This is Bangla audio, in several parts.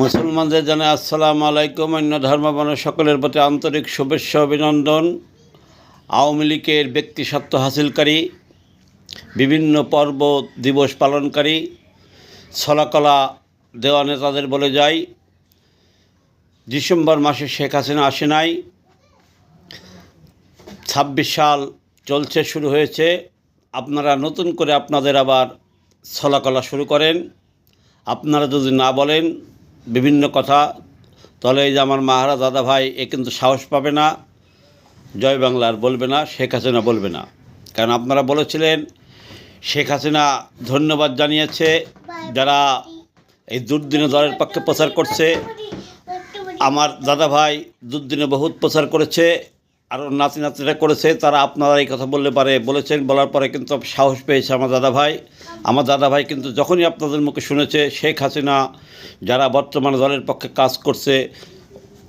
মুসলমানদের জানাই আসসালাম আলাইকুম, অন্য ধর্মাবলম্বী সকলের প্রতি আন্তরিক শুভেচ্ছা, অভিনন্দন। আওয়ামী লীগের ব্যক্তি সত্য হাসিলকারী, বিভিন্ন পর্ব দিবস পালনকারী, ছলাকলা দেওয়া নেতাদের বলে যাই, ডিসেম্বর মাসে শেখ হাসিনা আসে নাই। ছাব্বিশ সাল চলছে, শুরু হয়েছে। আপনারা নতুন করে আপনাদের আবার ছলাকলা শুরু করেন। আপনারা যদি না বলেন বিভিন্ন কথা, তাহলে এই যে আমার মাহারা দাদা ভাই, এ কিন্তু সাহস পাবে না, জয় বাংলার বলবে না, শেখ হাসিনা বলবে না। কারণ আপনারা বলেছিলেন, শেখ হাসিনা ধন্যবাদ জানিয়েছে, যারা এই দুর্দিনে দলের পক্ষে প্রচার করছে। আমার দাদা ভাই দুর্দিনে বহুত প্রচার করেছে আরও নাতি নাতিরা করেছে, তারা আপনারা এই কথা বললে পারে, বলেছেন, বলার পরে কিন্তু সাহস পেয়েছে আমার দাদা ভাই। আমার দাদা ভাই কিন্তু যখনই আপনাদের মুখে শুনেছে, শেখ হাসিনা যারা বর্তমানে দলের পক্ষে কাজ করছে,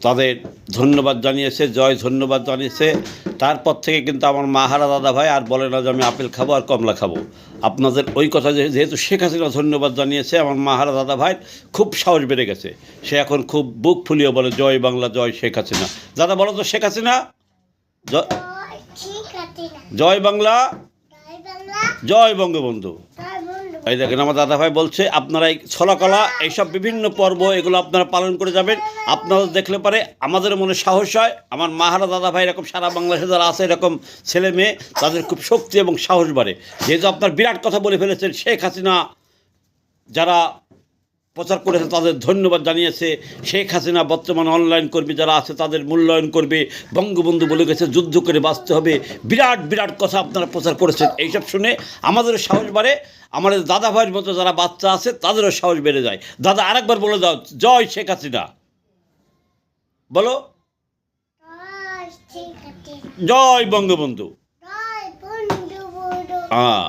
তাদের ধন্যবাদ জানিয়েছে, জয় ধন্যবাদ জানিয়েছে। তারপর থেকে কিন্তু আমার মাহারা দাদা ভাই আর বলে না যে আমি আপেল খাব আর কমলা খাব। আপনাদের ওই কথা যেহেতু শেখ হাসিনা ধন্যবাদ জানিয়েছে, আমার মাহারা দাদা ভাই খুব সাহস বেড়ে গেছে। সে এখন খুব বুক ফুলিয়ে বলে, জয় বাংলা, জয় শেখ হাসিনা। দাদা, বলো তো শেখ হাসিনা। জয় বাংলা। জয় বাংলা জয় বঙ্গবন্ধু। এই দেখেন আমার দাদা ভাই বলছে আপনারা এই ছলাকলা এইসব বিভিন্ন পর্ব এগুলো আপনারা পালন করে যাবেন। আপনারা দেখলে পারে আমাদের মনে সাহস হয়। আমার মাহারা দাদা ভাই এরকম সারা বাংলাদেশে যারা আছে এরকম ছেলে মেয়ে তাদের খুব শক্তি এবং সাহস বাড়ে। যেহেতু আপনার বিরাট কথা বলে ফেলেছেন শেখ হাসিনা যারা প্রচার করেছে তাদের ধন্যবাদ জানিয়েছে। শেখ হাসিনা বর্তমানে অনলাইন কর্মী যারা আছে তাদের মূল্যায়ন করবে। বঙ্গবন্ধু বলে গেছে যুদ্ধ করে বাঁচতে হবে। বিরাট বিরাট কথা আপনারা প্রচার করেছেন। এইসব শুনে আমাদেরও সাহস বাড়ে। আমাদের দাদা ভাইয়ের মতো যারা বাচ্চা আছে তাদেরও সাহস বেড়ে যায়। দাদা আরেকবার বলে দাও জয় শেখ হাসিনা। বলো। জয় বঙ্গবন্ধু। হ্যাঁ